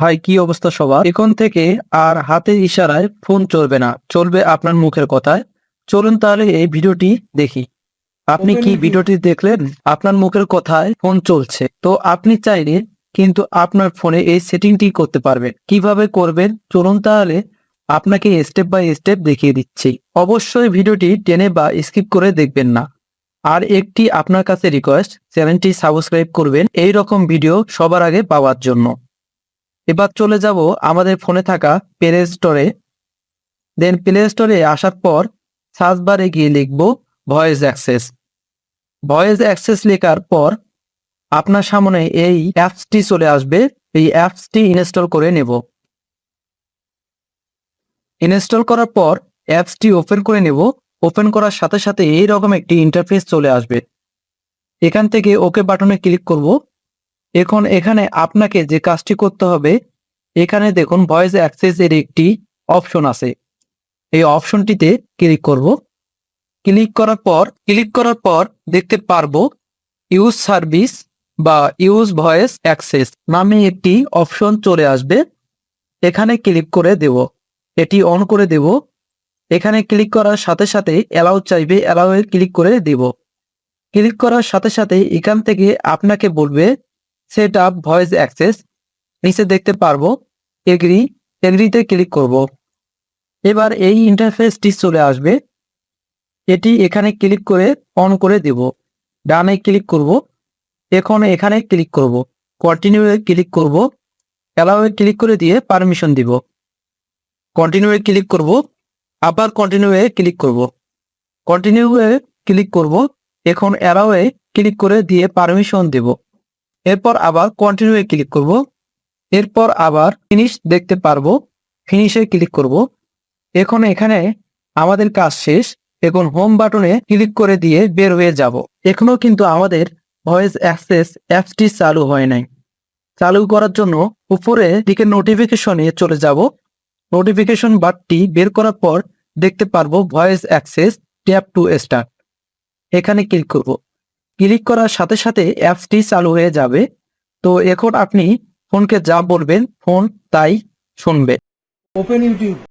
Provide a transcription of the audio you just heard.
High কি অবস্থা সবার? এখন থেকে আর হাতের ইশারায় ফোন চলবে না চলবে আপনার মুখের কথায়। চলুন তাহলে এই ভিডিওটি দেখি। আপনি কি ভিডিওটি দেখলেন? আপনার মুখের কথায় ফোন চলছে। তো আপনি চাইলে কিন্তু আপনার ফোনে এই সেটিংটি করতে পারবেন। কীভাবে করবেন? চলুন তাহলে আপনাকে স্টেপ বাই স্টেপ দেখিয়ে দিচ্ছি। অবশ্যই ভিডিওটি টেনে বা স্কিপ করে দেখবেন না। আর একটি আপনার কাছে রিকোয়েস্ট চ্যানেলটি সাবস্ক্রাইব করবেন। এই রকম ভিডিও সবার আগে পাওয়ার জন্য। এবার চলে যাব আমাদের ফোনে থাকা প্লে স্টোরে দেন প্লে স্টোরে আসার পর সার্চ বারে গিয়ে লিখব ভয়েস অ্যাক্সেস ভয়েস অ্যাক্সেস লেখার পর আপনার সামনে এই অ্যাপসটি চলে আসবে। এই অ্যাপসটি ইনস্টল করে নেব। ইনস্টল করার পর অ্যাপসটি ওপেন করে নেব। ওপেন করার সাথে সাথে এই রকম একটি ইন্টারফেস চলে আসবে। এখান থেকে ওকে বাটনে ক্লিক করব। এখন এখানে আপনাকে যে কাজটি করতে হবে, এখানে দেখুন ভয়েস অ্যাক্সেস এর একটি অপশন আছে। এই অপশনটিতে ক্লিক করব। ক্লিক করার পর, ক্লিক করার পর দেখতে পারব ইউজ সার্ভিস বা ইউজ ভয়েস অ্যাক্সেস নামে একটি অপশন চলে আসবে। এখানে ক্লিক করে দেব। এটি অন করে দেব। এখানে ক্লিক করার সাথে সাথে অ্যালাউ চাইবে, অ্যালাউ ক্লিক করে দেব। ক্লিক করার সাথে সাথে এখান থেকে আপনাকে বলবে সেট আপ ভয়েস অ্যাক্সেস নিচে দেখতে পারব এগ্রি এগ্রিতে ক্লিক করব। এবার এই ইন্টারফেসটি চলে আসবে। এটি এখানে ক্লিক করে অন করে দেব। ডানে ক্লিক করব। এখন এখানে ক্লিক করব। কন্টিনিউ এ ক্লিক করব। অ্যালাউ ক্লিক করে দিয়ে পারমিশন দিব। কন্টিনিউ এ ক্লিক করব। আবার কন্টিনিউ এ ক্লিক করব। কন্টিনিউ এ ক্লিক করব। এখন অ্যালাউ ক্লিক করে দিয়ে পারমিশন দেব। এরপর আবার কন্টিনিউ এ ক্লিক করব। এরপর আবার ফিনিশ দেখতে পারব। ফিনিশে ক্লিক করব। এখন এখানে আমাদের কাজ শেষ। এখন হোম বাটনে ক্লিক করে দিয়ে বের হয়ে যাব। এখনও কিন্তু আমাদের ভয়েস অ্যাক্সেস অ্যাপসটি চালু হয় নাই। চালু করার জন্য উপরে দিকে নোটিফিকেশনে চলে যাব। নোটিফিকেশন বারটি বের করার পর দেখতে পারব voice access tap to start এখানে ক্লিক করব। ক্লিক করার সাথে সাথে অ্যাপসটি চালু হয়ে যাবে তো এখন আপনি ফোনকে যা বলবেন, ফোন তাই শুনবে ওপেন YouTube.